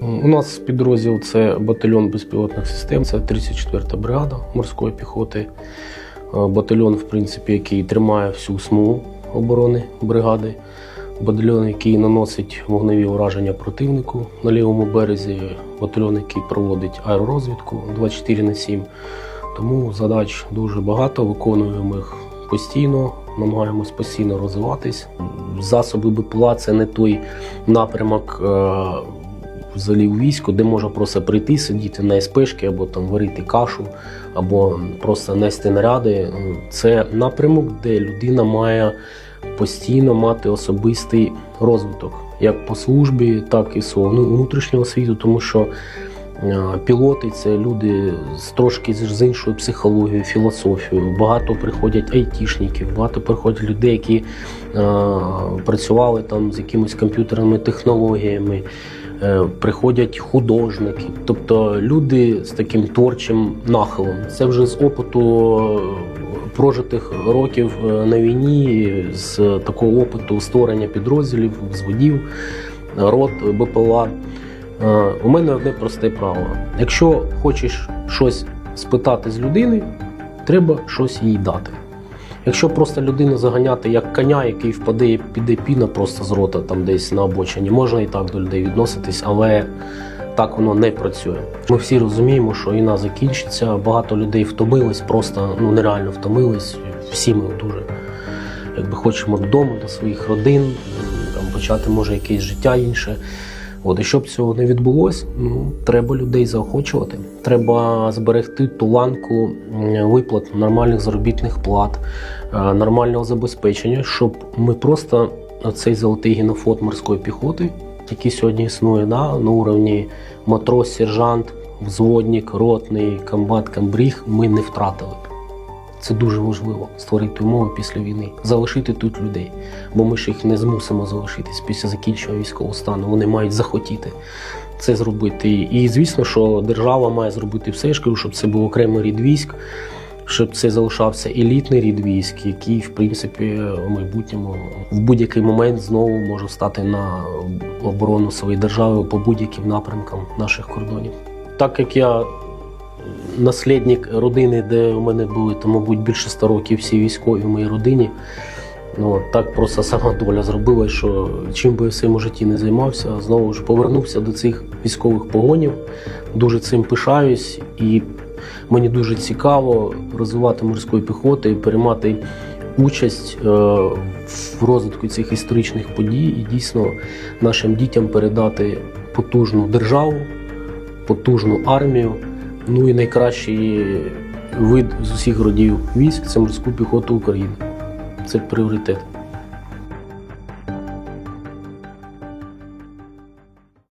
У нас підрозділ це батальйон безпілотних систем, це 34-та бригада морської піхоти. Е, Батальйон, в принципі, який тримає всю смугу оборони бригади. Батальйон, який наносить вогневі ураження противнику на лівому березі, батальйон, який проводить аеророзвідку 24 на 7. Тому задач дуже багато, виконуємо їх постійно, намагаємось постійно розвиватись. Засоби БПЛА це не той напрямок. Взагалі у війську, де можна просто прийти, сидіти на СПшки або там варити кашу, або просто нести наряди. Це напрямок, де людина має постійно мати особистий розвиток, як по службі, так і свого ну, внутрішнього світу, тому що е, пілоти це люди з трошки з іншою психологією, філософією. Багато приходять айтішників, багато приходять людей, які е, працювали там з якимись комп'ютерними технологіями. Е, Приходять художники, тобто люди з таким творчим нахилом. Це вже з опиту е, прожитих років е, на війні, з такого опиту створення підрозділів, взводів, рот БПЛА. У мене одне просте правило: якщо хочеш щось спитати з людини, треба щось їй дати. Якщо просто людину заганяти як коня, який впаде піде піна просто з рота там десь на обочині, можна і так до людей відноситись, але так воно не працює. Ми всі розуміємо, що війна закінчиться, багато людей втомились, просто ну нереально втомились. Всі ми дуже якби хочемо додому до своїх родин, там почати може якесь життя інше. От, і щоб цього не відбулося, ну треба людей заохочувати. Треба зберегти ту ланку виплат нормальних заробітних плат, е, нормального забезпечення, щоб ми просто цей золотий генофонд морської піхоти, який сьогодні існує да, на уровні матрос, сержант, взводник, ротний, комбат, камбріг, ми не втратили. Це дуже важливо створити умови після війни, залишити тут людей, бо ми ж їх не змусимо залишитись після закінчення військового стану. Вони мають захотіти це зробити. І звісно, що держава має зробити все, ж щоб це був окремий рід військ, щоб це залишався елітний рід військ, який, в принципі, у майбутньому в будь-який момент знову може стати на оборону своєї держави по будь-яким напрямкам наших кордонів. Так як я наслідник родини, де у мене були, то, мабуть, більше 100 років всі військові в моїй родині. Ну, так просто сама доля зробила, що чим би я в своєму житті не займався, знову ж повернувся до цих військових погонів. Дуже цим пишаюсь, і мені дуже цікаво розвивати морської піхоти і приймати участь е, в розвитку цих історичних подій і дійсно нашим дітям передати потужну державу, потужну армію. Ну і найкращий вид з усіх родів військ це морську піхоту України. Це пріоритет.